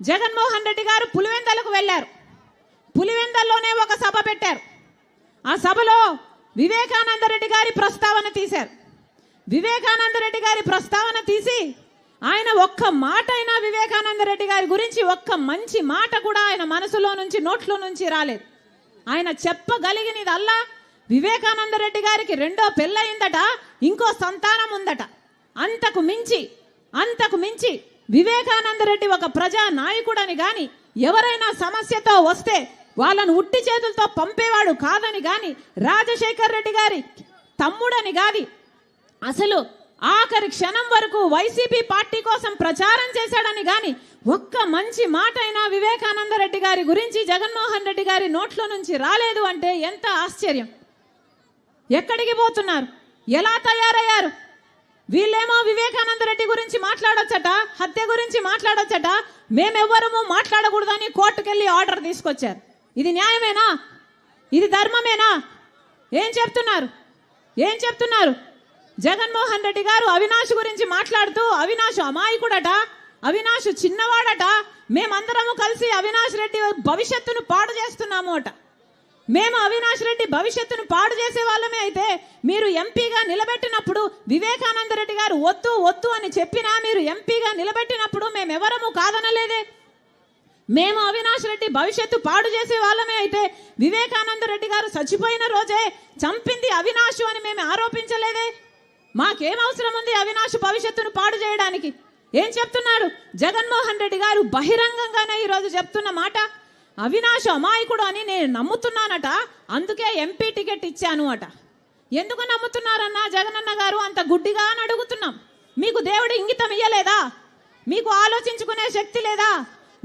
జగన్మోహన్ రెడ్డి గారు పులివెందలకు వెళ్ళారు. పులివెందల్లోనే ఒక సభ పెట్టారు. ఆ సభలో వివేకానంద రెడ్డి గారి ప్రస్తావన తీశారు. వివేకానంద రెడ్డి గారి ప్రస్తావన తీసి ఆయన ఒక్క మాట అయినా వివేకానంద రెడ్డి గారి గురించి ఒక్క మంచి మాట కూడా ఆయన మనసులో నుంచి నోట్లో నుంచి రాలేదు. ఆయన చెప్పగలిగినదల్లా వివేకానంద రెడ్డి గారికి రెండో పెళ్ళయిందట ఇంకో సంతానం ఉందట. అంతకు మించి అంతకు మించి వివేకానంద రెడ్డి ఒక ప్రజా నాయకుడని గాని ఎవరైనా సమస్యతో వస్తే వాళ్ళను ఉట్టి చేతులతో పంపేవాడు కాదని గాని రాజశేఖర్ రెడ్డి గారి తమ్ముడని గాని అసలు ఆఖరి క్షణం వరకు వైసీపీ పార్టీ కోసం ప్రచారం చేశాడని గాని ఒక్క మంచి మాట అయినా వివేకానంద రెడ్డి గారి గురించి జగన్మోహన్ రెడ్డి గారి నోట్లో నుంచి రాలేదు అంటే ఎంత ఆశ్చర్యం. ఎక్కడికి పోతున్నారు? ఎలా తయారయ్యారు? వీళ్ళేమో వివేకానంద రెడ్డి గురించి మాట్లాడొచ్చట హత్య గురించి మాట్లాడొచ్చట. మేమెవ్వరము మాట్లాడకూడదని కోర్టుకెళ్ళి ఆర్డర్ తీసుకొచ్చారు. ఇది న్యాయమేనా? ఇది ధర్మమేనా? ఏం చెప్తున్నారు? ఏం చెప్తున్నారు? జగన్మోహన్ రెడ్డి గారు అవినాష్ గురించి మాట్లాడుతూ అవినాష్ అమాయకుడట అవినాష్ చిన్నవాడట. మేమందరము కలిసి అవినాష్ రెడ్డి భవిష్యత్తును పాడు చేస్తున్నాము అట. మేము అవినాష్ రెడ్డి భవిష్యత్తును పాడు చేసే వాళ్ళమే అయితే మీరు ఎంపీగా నిలబెట్టినప్పుడు వివేకానంద రెడ్డి గారు వద్దు వద్దు అని చెప్పినా మీరు ఎంపీగా నిలబెట్టినప్పుడు మేమెవరము కాదనలేదే. మేము అవినాష్ రెడ్డి భవిష్యత్తు పాడు చేసే వాళ్ళమే అయితే వివేకానంద రెడ్డి గారు చచ్చిపోయిన రోజే చంపింది అవినాష్ అని మేము ఆరోపించలేదే. మాకేం అవసరం ఉంది అవినాష్ భవిష్యత్తును పాడు చేయడానికి? ఏం చెప్తున్నారు? జగన్మోహన్ రెడ్డి గారు బహిరంగంగానే ఈరోజు చెప్తున్న మాట. అవినాష్ అమాయకుడు అని నేను నమ్ముతున్నానట. అందుకే ఎంపీ టికెట్ ఇచ్చాను అట. ఎందుకు నమ్ముతున్నారన్నా జగనన్న గారు? అంత గుడ్డిగా అని అడుగుతున్నాం. మీకు దేవుడు ఇంగితం ఇయ్యలేదా? మీకు ఆలోచించుకునే శక్తి లేదా?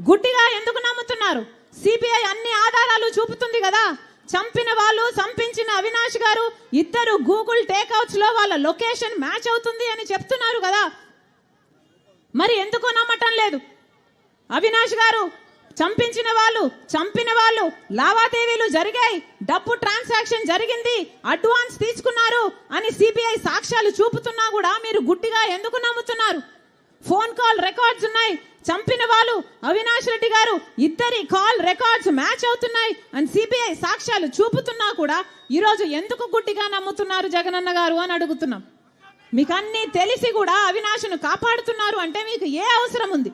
గుడ్డిగా ఎందుకు నమ్ముతున్నారు? సిబిఐ అన్ని ఆధారాలు చూపుతుంది కదా. చంపిన వాళ్ళు చంపించిన అవినాష్ గారు ఇద్దరు గూగుల్ టేక్అవుట్స్లో వాళ్ళ లొకేషన్ మ్యాచ్ అవుతుంది అని చెప్తున్నారు కదా. మరి ఎందుకు నమ్మటం లేదు. అవినాష్ గారు చంపించిన వాళ్ళు చంపిన వాళ్ళు లావాదేవీలు జరిగాయి. డబ్బు ట్రాన్సాక్షన్ జరిగింది. అడ్వాన్స్ తీసుకున్నారు అని సిబిఐ సాక్ష్యాలు చూపుతున్నా కూడా మీరు గుడ్డిగా ఎందుకు నమ్ముతున్నారు? ఫోన్ కాల్ రికార్డ్స్ ఉన్నాయి. చంపిన వాళ్ళు అవినాష్ రెడ్డి గారు ఇద్దరి కాల్ రికార్డ్స్ మ్యాచ్ అవుతున్నాయి అని సిబిఐ సాక్ష్యాలు చూపుతున్నా కూడా ఈరోజు ఎందుకు గుడ్డిగా నమ్ముతున్నారు జగనన్న గారు అని అడుగుతున్నాం. మీకు అన్నీ తెలిసి కూడా అవినాష్ను కాపాడుతున్నారు అంటే మీకు ఏ అవసరం ఉంది?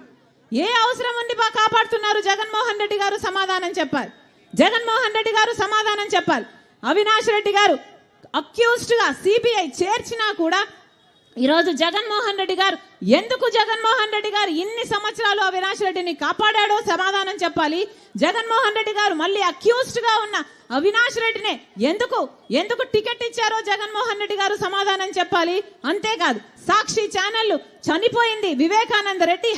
ఏ అవసరం ఉంది బా కాపాడుతున్నారు? జగన్మోహన్ రెడ్డి గారు సమాధానం చెప్పాలి. జగన్మోహన్ రెడ్డి గారు సమాధానం చెప్పాలి. అవినాష్ రెడ్డి గారు అక్యూస్డ్గా సిబిఐ చేర్చినా కూడా ఈరోజు జగన్మోహన్ రెడ్డి గారు ఎందుకు జగన్మోహన్ రెడ్డి గారు ఇన్ని సంవత్సరాలు అవినాష్ రెడ్డిని కాపాడాడో సమాధానం చెప్పాలి? జగన్మోహన్ రెడ్డి గారు మళ్ళీ అక్యూస్డ్గా ఉన్న అవినాష్ రెడ్డినే ఎందుకు ఎందుకు టికెట్ ఇచ్చారో జగన్మోహన్ రెడ్డి గారు సమాధానం చెప్పాలి? అంతేకాదు సాక్షి ఛానల్ చనిపోయింది వివేకానంద రెడ్డి.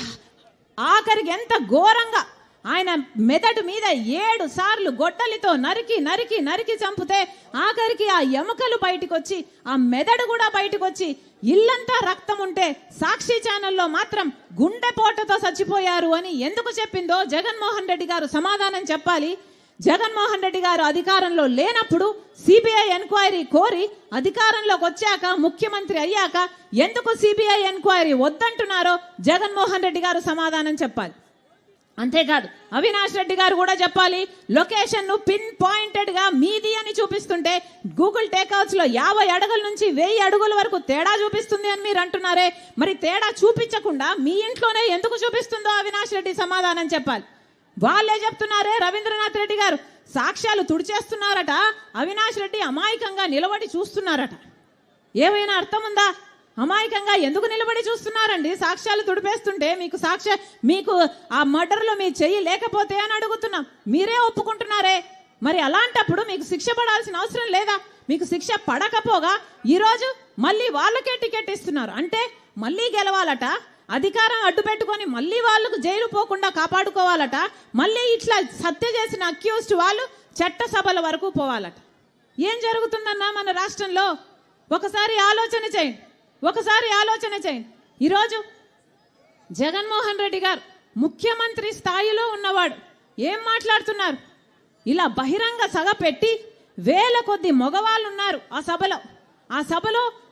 ఆఖరికి ఎంత ఘోరంగా ఆయన మెదడు మీద ఏడు సార్లు గొడ్డలితో నరికి నరికి నరికి చంపితే ఆఖరికి ఆ ఎముకలు బయటకు వచ్చి ఆ మెదడు కూడా బయటకు వచ్చి ఇల్లంతా రక్తం ఉంటే సాక్షి ఛానల్లో మాత్రం గుండెపోటతో చచ్చిపోయారు అని ఎందుకు చెప్పిందో జగన్మోహన్ రెడ్డి గారు సమాధానం చెప్పాలి. జగన్మోహన్ రెడ్డి గారు అధికారంలో లేనప్పుడు సిబిఐ ఎంక్వైరీ కోరి అధికారంలోకి వచ్చాక ముఖ్యమంత్రి అయ్యాక ఎందుకు సిబిఐ ఎంక్వైరీ వద్దంటున్నారో జగన్మోహన్ రెడ్డి గారు సమాధానం చెప్పాలి. అంతేకాదు అవినాష్ రెడ్డి గారు కూడా చెప్పాలి లొకేషన్ను పిన్ పాయింటెడ్గా మీది అని చూపిస్తుంటే గూగుల్ టేక్అవుట్స్లో యాభై అడుగుల నుంచి వెయ్యి అడుగుల వరకు తేడా చూపిస్తుంది అని మీరు అంటున్నారే. మరి తేడా చూపించకుండా మీ ఇంట్లోనే ఎందుకు చూపిస్తుందో అవినాష్ రెడ్డి సమాధానం చెప్పాలి. వాళ్ళే చెప్తున్నారే రవీంద్రనాథ్ రెడ్డి గారు. సాక్ష్యాలు తుడిచేస్తున్నారట. అవినాష్ రెడ్డి అమాయకంగా నిలబడి చూస్తున్నారట. ఏమైనా అర్థం ఉందా అమాయకంగా ఎందుకు నిలబడి చూస్తున్నారండి? సాక్ష్యాలు తుడిపేస్తుంటే మీకు సాక్ష్య మీకు ఆ మర్డర్లో మీ చెయ్యి లేకపోతే అని అడుగుతున్నాం. మీరే ఒప్పుకుంటున్నారే? మరి అలాంటప్పుడు మీకు శిక్ష పడాల్సిన అవసరం లేదా? మీకు శిక్ష పడకపోగా ఈరోజు మళ్ళీ వాళ్ళకే టికెట్ ఇస్తున్నారు. అంటే మళ్ళీ గెలవాలట. అధికారం అడ్డు పెట్టుకొని మళ్ళీ వాళ్ళకు జైలు పోకుండా కాపాడుకోవాలట. మళ్ళీ ఇట్లా హత్య చేసిన అక్యూస్డ్ వాళ్ళు చట్టసభల వరకు పోవాలట. ఏం జరుగుతుందన్నా మన రాష్ట్రంలో? ఒకసారి ఆలోచన చేయండి. ఒకసారి ఆలోచన చేయండి. ఈరోజు జగన్మోహన్ రెడ్డి గారు ముఖ్యమంత్రి స్థాయిలో ఉన్నవాడు. ఏం మాట్లాడుతున్నారు? ఇలా బహిరంగ సభ పెట్టి వేల కొద్ది మగవాళ్ళు ఉన్నారు ఆ సభలో. ఆ సభలో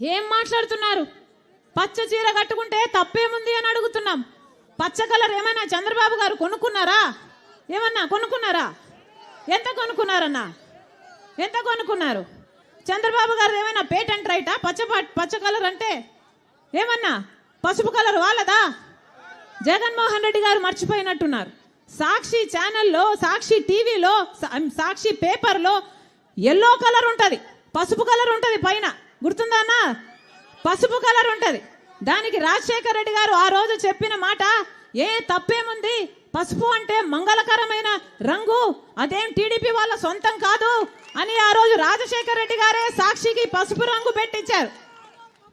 ఏం మాట్లాడుతున్నారు? పచ్చ చీర కట్టుకుంటే తప్పేముంది అని అడుగుతున్నాం. పచ్చ కలర్ ఏమైనా చంద్రబాబు గారు కొనుక్కున్నారా? ఏమన్నా కొనుక్కున్నారా? ఎంత కొనుక్కున్నారన్నా? ఎంత కొనుక్కున్నారు? చంద్రబాబు గారు ఏమైనా పేటెంట్ రైటా పచ్చ పచ్చ కలర్ అంటే ఏమన్నా? పసుపు కలర్ వాళ్ళదా? జగన్మోహన్ రెడ్డి గారు మర్చిపోయినట్టున్నారు. సాక్షి ఛానల్లో సాక్షి టీవీలో సాక్షి పేపర్లో ఎల్లో కలర్ ఉంటుంది. పసుపు కలర్ ఉంటుంది పైన. గుర్తుందా అన్న పసుపు కలర్ ఉంటుంది. దానికి రాజశేఖర రెడ్డి గారు ఆ రోజు చెప్పిన మాట ఏ తప్పేముంది? పసుపు అంటే మంగళకరమైన రంగు అదేం టీడీపీ వాళ్ళ సొంతం కాదు అని ఆ రోజు రాజశేఖర రెడ్డి గారే సాక్షికి పసుపు రంగు పెట్టించారు.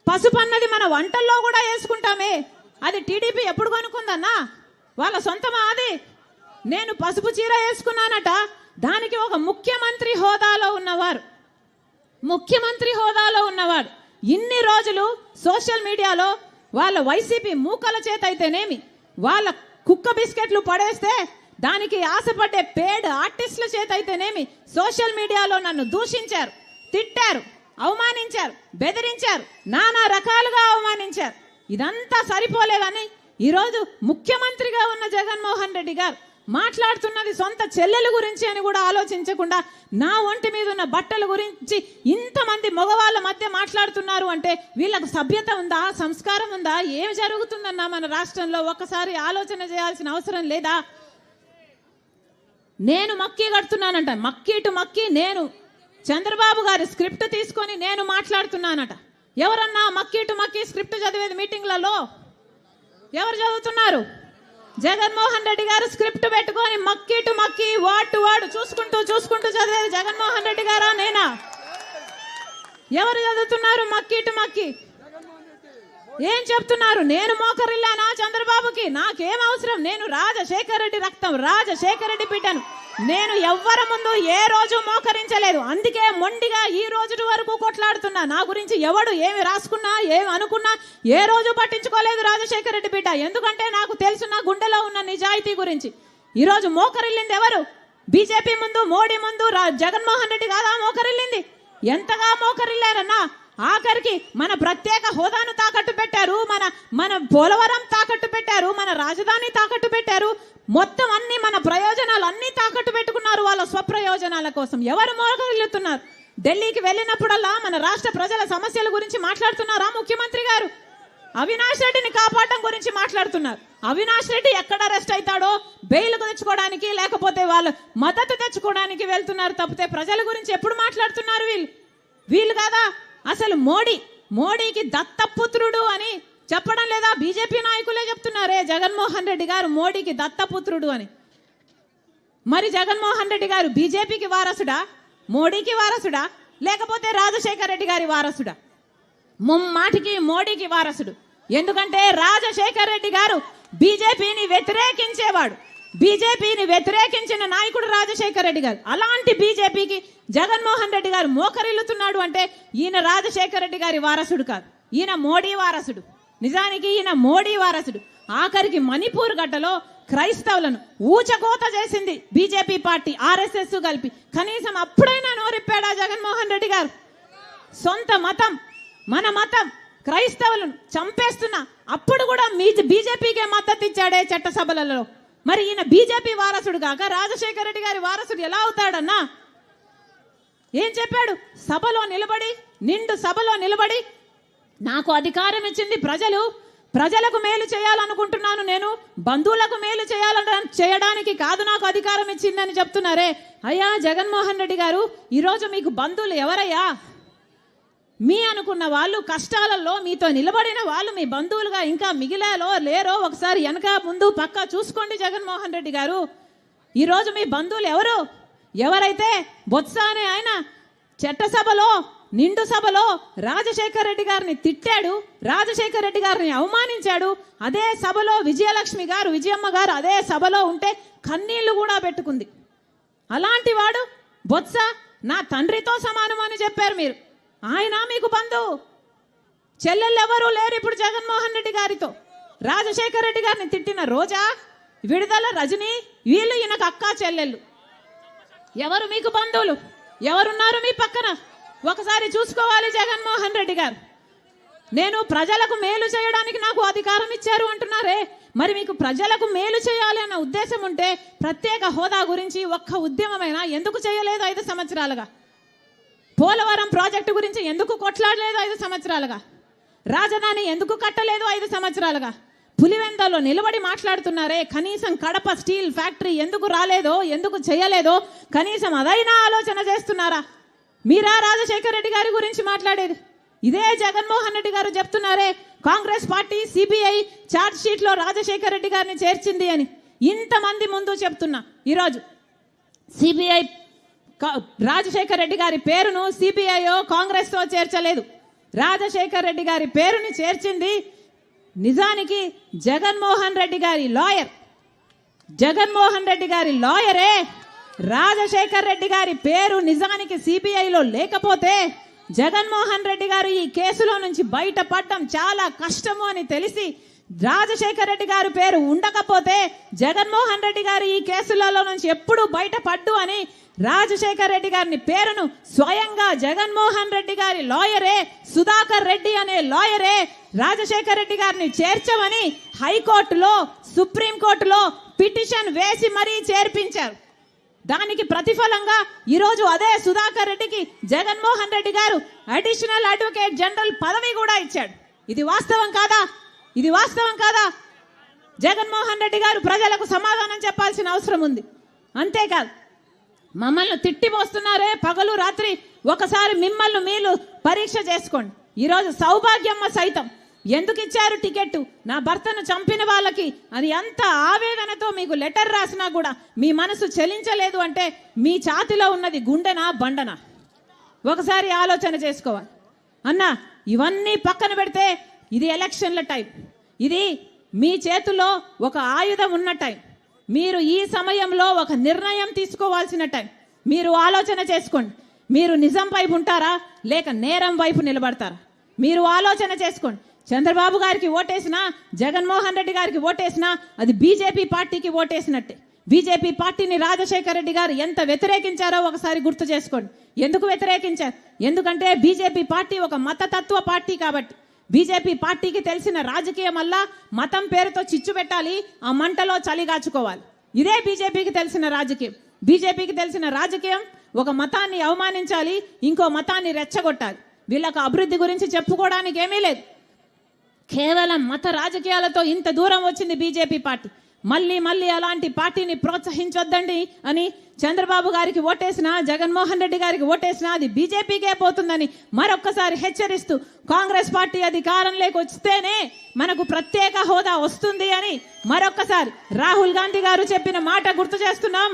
పసుపు అన్నది మన వంటల్లో కూడా వేసుకుంటామే. అది టీడీపీ ఎప్పుడు కొనుక్కుందన్నా? వాళ్ళ సొంతమా అది? నేను పసుపు చీర వేసుకున్నానట. దానికి ఒక ముఖ్యమంత్రి హోదాలో ఉన్నవారు. ముఖ్యమంత్రి హోదాలో ఉన్నవాడు. ఇన్ని రోజులు సోషల్ మీడియాలో వాళ్ళ వైసీపీ మూకల చేత అయితేనేమి వాళ్ళ కుక్క బిస్కెట్లు పడేస్తే దానికి ఆశపడ్డే పేడ్ ఆర్టిస్టుల చేత అయితేనేమి సోషల్ మీడియాలో నన్ను దూషించారు తిట్టారు అవమానించారు బెదిరించారు నానా రకాలుగా అవమానించారు. ఇదంతా సరిపోలేదని ఈరోజు ముఖ్యమంత్రిగా ఉన్న జగన్మోహన్ రెడ్డి గారు మాట్లాడుతున్నది సొంత చెల్లెల గురించి అని కూడా ఆలోచించకుండా నా ఒంటి మీద ఉన్న బట్టల గురించి ఇంతమంది మగవాళ్ళ మధ్య మాట్లాడుతున్నారు అంటే వీళ్ళకు సభ్యత ఉందా సంస్కారం ఉందా ఏం జరుగుతుందన్నా మన రాష్ట్రంలో? ఒక్కసారి ఆలోచన చేయాల్సిన అవసరం లేదా? నేను మక్కీ కడుతున్నానంట. మక్కీటు మక్కి నేను చంద్రబాబు గారి స్క్రిప్ట్ తీసుకొని నేను మాట్లాడుతున్నానట. ఎవరన్నా మక్కీటు మక్కీ స్క్రిప్ట్ చదివేది మీటింగ్లలో? ఎవరు చదువుతున్నారు? జగన్మోహన్ రెడ్డి గారు స్క్రిప్ట్ పెట్టుకొని మక్కిటు టు వాటు వాడ్ టు వాడు చూసుకుంటూ చూసుకుంటూ చదివేది జగన్మోహన్ రెడ్డి గారా నేనా? ఎవరు చదువుతున్నారు? మక్కిటు టు ఏం చెప్తున్నారు? నేను మోకరిల్లానా చంద్రబాబుకి? నాకేం అవసరం? నేను రాజశేఖర రెడ్డి రక్తం రాజశేఖర రెడ్డి బిడ్డను నేను ఎవ్వరి ముందు ఏ రోజు మోకరించలేదు. అందుకే మొండిగా ఈ రోజు వరకు కొట్లాడుతున్నా. నా గురించి ఎవడు ఏమి రాసుకున్నా ఏమి అనుకున్నా ఏ రోజు పట్టించుకోలేదు రాజశేఖర రెడ్డి బిడ్డ. ఎందుకంటే నాకు తెలుసు నా గుండెలో ఉన్న నిజాయితీ గురించి. ఈ రోజు మోకరిల్లింది ఎవరు? బీజేపీ ముందు మోడీ ముందు జగన్మోహన్ రెడ్డి కాదా మోకరిల్లింది? ఎంతగా మోకరిల్లారన్నా? ఆఖరికి మన ప్రత్యేక హోదాను తాకట్టు పెట్టారు మన మన పోలవరం తాకట్టు పెట్టారు మన రాజధాని తాకట్టు పెట్టారు. మొత్తం అన్ని మన వాళ్ళు అన్ని తాకట్టు పెట్టుకున్నారు వాళ్ళ స్వప్రయోజనాల కోసం. ఎవరు మోకరిల్లుతున్నారు ఢిల్లీకి వెళ్ళినప్పుడల్లా మన రాష్ట్ర ప్రజల సమస్యల గురించి మాట్లాడుతున్నారా ముఖ్యమంత్రి గారు? అవినాష్ రెడ్డిని కాపాడడం గురించి మాట్లాడుతున్నారు. అవినాష్ రెడ్డి ఎక్కడ అరెస్ట్ అవుతాడో బెయిల్కు తెచ్చుకోవడానికి లేకపోతే వాళ్ళు మద్దతు తెచ్చుకోవడానికి వెళ్తున్నారు తప్పితే ప్రజల గురించి ఎప్పుడు మాట్లాడుతున్నారు వీళ్ళు? వీళ్ళు కాదా? అసలు మోడీ మోడీకి దత్తపుత్రుడు అని చెప్పడం లేదా బీజేపీ నాయకులే చెప్తున్నారే. జగన్మోహన్ రెడ్డి గారు మోడీకి దత్తపుత్రుడు అని. మరి జగన్మోహన్ రెడ్డి గారు బీజేపీకి వారసుడా? మోడీకి వారసుడా? లేకపోతే రాజశేఖర రెడ్డి గారి వారసుడా? ముమ్మాటికి మోడీకి వారసుడు. ఎందుకంటే రాజశేఖర్ రెడ్డి గారు బీజేపీని వ్యతిరేకించేవాడు. బీజేపీని వ్యతిరేకించిన నాయకుడు రాజశేఖర్ రెడ్డి గారు. అలాంటి బీజేపీకి జగన్మోహన్ రెడ్డి గారు మోకరిల్లుతున్నాడు అంటే ఈయన రాజశేఖర్ రెడ్డి గారి వారసుడు కాదు. ఈయన మోడీ వారసుడు. నిజానికి ఈయన మోడీ వారసుడు. ఆఖరికి మణిపూర్ గడ్డలో క్రైస్తవులను ఊచకోత చేసింది బీజేపీ పార్టీ ఆర్ఎస్ఎస్ కలిపి. కనీసం అప్పుడైనా నోరిప్పాడా జగన్మోహన్ రెడ్డి గారు? సొంత మతం మన మతం క్రైస్తవులను చంపేస్తున్నా అప్పుడు కూడా మీ బీజేపీకే మద్దతు ఇచ్చాడే చట్టసభలలో. మరి ఈయన బీజేపీ వారసుడు కాక రాజశేఖర రెడ్డి గారి వారసుడు ఎలా అవుతాడన్నా? ఏం చెప్పాడు? సభలో నిలబడి నిండు సభలో నిలబడి నాకు అధికారం ఇచ్చింది ప్రజలు. ప్రజలకు మేలు చేయాలనుకుంటున్నాను నేను. బంధువులకు మేలు చేయాలని చేయడానికి కాదు నాకు అధికారం ఇచ్చిందని చెప్తున్నారే. అయ్యా జగన్మోహన్ రెడ్డి గారు ఈరోజు మీకు బంధువులు ఎవరయ్యా? మీ అనుకున్న వాళ్ళు కష్టాలలో మీతో నిలబడిన వాళ్ళు మీ బంధువులుగా ఇంకా మిగిలాలో లేరో ఒకసారి వెనక ముందు పక్క చూసుకోండి జగన్మోహన్ రెడ్డి గారు. ఈరోజు మీ బంధువులు ఎవరు? ఎవరైతే బొత్స అనే ఆయన చట్టసభలో నిండు సభలో రాజశేఖర రెడ్డి గారిని తిట్టాడు రాజశేఖర రెడ్డి గారిని అవమానించాడు అదే సభలో విజయలక్ష్మి గారు విజయమ్మ గారు అదే సభలో ఉంటే కన్నీళ్ళు కూడా పెట్టుకుంది. అలాంటి వాడు బొత్స నా తండ్రితో సమానం అని చెప్పారు మీరు. ఆయన మీకు బంధువు. చెల్లెళ్ళు ఎవరూ లేరు ఇప్పుడు జగన్మోహన్ రెడ్డి గారితో. రాజశేఖర రెడ్డి గారిని తిట్టిన రోజా విడుదల రజని వీళ్ళు ఈయనకు అక్కా చెల్లెళ్ళు. ఎవరు మీకు బంధువులు? ఎవరున్నారు మీ పక్కన? ఒకసారి చూసుకోవాలి జగన్మోహన్ రెడ్డి గారు. నేను ప్రజలకు మేలు చేయడానికి నాకు అధికారం ఇచ్చారు అంటున్నారే. మరి మీకు ప్రజలకు మేలు చేయాలి అన్న ఉద్దేశం ఉంటే ప్రత్యేక హోదా గురించి ఒక్క ఉద్యమమైనా ఎందుకు చేయలేదు ఐదు సంవత్సరాలుగా? పోలవరం ప్రాజెక్టు గురించి ఎందుకు కొట్లాడలేదు ఐదు సంవత్సరాలుగా? రాజధాని ఎందుకు కట్టలేదు ఐదు సంవత్సరాలుగా? పులివెందలో నిలబడి మాట్లాడుతున్నారే. కనీసం కడప స్టీల్ ఫ్యాక్టరీ ఎందుకు రాలేదో ఎందుకు చేయలేదో కనీసం అదైనా ఆలోచన చేస్తున్నారా? మీరా రాజశేఖర రెడ్డి గారి గురించి మాట్లాడేది? ఇదే జగన్మోహన్ రెడ్డి గారు చెప్తున్నారే కాంగ్రెస్ పార్టీ సిబిఐ ఛార్జ్ షీట్లో రాజశేఖర రెడ్డి గారిని చేర్చింది అని. ఇంతమంది ముందు చెప్తున్నా. ఈరోజు సిబిఐ రాజశేఖర్ రెడ్డి గారి పేరును సిబిఐఓ కాంగ్రెస్తో చేర్చలేదు. రాజశేఖర్ రెడ్డి గారి పేరుని చేర్చింది నిజానికి జగన్మోహన్ రెడ్డి గారి లాయర్. జగన్మోహన్ రెడ్డి గారి లాయరే. రాజశేఖర్ రెడ్డి గారి పేరు నిజానికి సిబిఐలో లేకపోతే జగన్మోహన్ రెడ్డి గారు ఈ కేసులో నుంచి బయటపడడం చాలా కష్టము అని తెలిసి రాజశేఖర్ రెడ్డి గారి పేరు ఉండకపోతే జగన్మోహన్ రెడ్డి గారు ఈ కేసులలో నుంచి ఎప్పుడు బయటపడ్డు అని రాజశేఖర్ రెడ్డి గారిని పేరును స్వయంగా జగన్మోహన్ రెడ్డి గారి లాయరే సుధాకర్ రెడ్డి అనే లాయరే రాజశేఖర్ రెడ్డి గారిని చేర్చమని హైకోర్టులో సుప్రీంకోర్టులో పిటిషన్ వేసి మరీ చేర్పించారు. దానికి ప్రతిఫలంగా ఈరోజు అదే సుధాకర్ రెడ్డికి జగన్మోహన్ రెడ్డి గారు అడిషనల్ అడ్వకేట్ జనరల్ పదవి కూడా ఇచ్చాడు. ఇది వాస్తవం కాదా? ఇది వాస్తవం కాదా? జగన్మోహన్ రెడ్డి గారు ప్రజలకు సమాధానం చెప్పాల్సిన అవసరం ఉంది. అంతేకాదు మమ్మల్ని తిట్టిపోస్తున్నారే పగలు రాత్రి ఒకసారి మిమ్మల్ని మీరు పరీక్ష చేసుకోండి. ఈరోజు సౌభాగ్యమ్మ సైతం ఎందుకు ఇచ్చారు టికెట్ నా భర్తను చంపిన వాళ్ళకి అని ఎంత ఆవేదనతో మీకు లెటర్ రాసినా కూడా మీ మనసు చలించలేదు అంటే మీ ఛాతిలో ఉన్నది గుండెనా బండనా? ఒకసారి ఆలోచన చేసుకోవాలి. అన్న ఇవన్నీ పక్కన పెడితే ఇది ఎలక్షన్ల టైం. ఇది మీ చేతిలో ఒక ఆయుధం ఉన్న టైం. మీరు ఈ సమయంలో ఒక నిర్ణయం తీసుకోవాల్సిన టైం. మీరు ఆలోచన చేసుకోండి. మీరు నిజం వైపు ఉంటారా? లేక నేరం వైపు నిలబడతారా? మీరు ఆలోచన చేసుకోండి. చంద్రబాబు గారికి ఓటేసినా జగన్మోహన్ రెడ్డి గారికి ఓటేసినా అది బీజేపీ పార్టీకి ఓటేసినట్టే. బీజేపీ పార్టీని రాజశేఖర రెడ్డి గారు ఎంత వ్యతిరేకించారో ఒకసారి గుర్తు చేసుకోండి. ఎందుకు వ్యతిరేకించారు? ఎందుకంటే బీజేపీ పార్టీ ఒక మతతత్వ పార్టీ కాబట్టి. బీజేపీ పార్టీకి తెలిసిన రాజకీయం వల్ల మతం పేరుతో చిచ్చు పెట్టాలి ఆ మంటలో చలిగాచుకోవాలి. ఇదే బీజేపీకి తెలిసిన రాజకీయం. బీజేపీకి తెలిసిన రాజకీయం ఒక మతాన్ని అవమానించాలి ఇంకో మతాన్ని రెచ్చగొట్టాలి. వీళ్ళకు అభివృద్ధి గురించి చెప్పుకోవడానికి ఏమీ లేదు. కేవలం మత రాజకీయాలతో ఇంత దూరం వచ్చింది బీజేపీ పార్టీ. మళ్ళీ మళ్ళీ అలాంటి పార్టీని ప్రోత్సహించొద్దండి అని చంద్రబాబు గారికి ఓటేసినా జగన్మోహన్ రెడ్డి గారికి ఓటేసినా అది బీజేపీకే పోతుందని మరొక్కసారి హెచ్చరిస్తూ కాంగ్రెస్ పార్టీ అధికారంలోకి వస్తేనే మనకు ప్రత్యేక హోదా వస్తుంది అని మరొక్కసారి రాహుల్ గాంధీ గారు చెప్పిన మాట గుర్తు చేస్తున్నాం.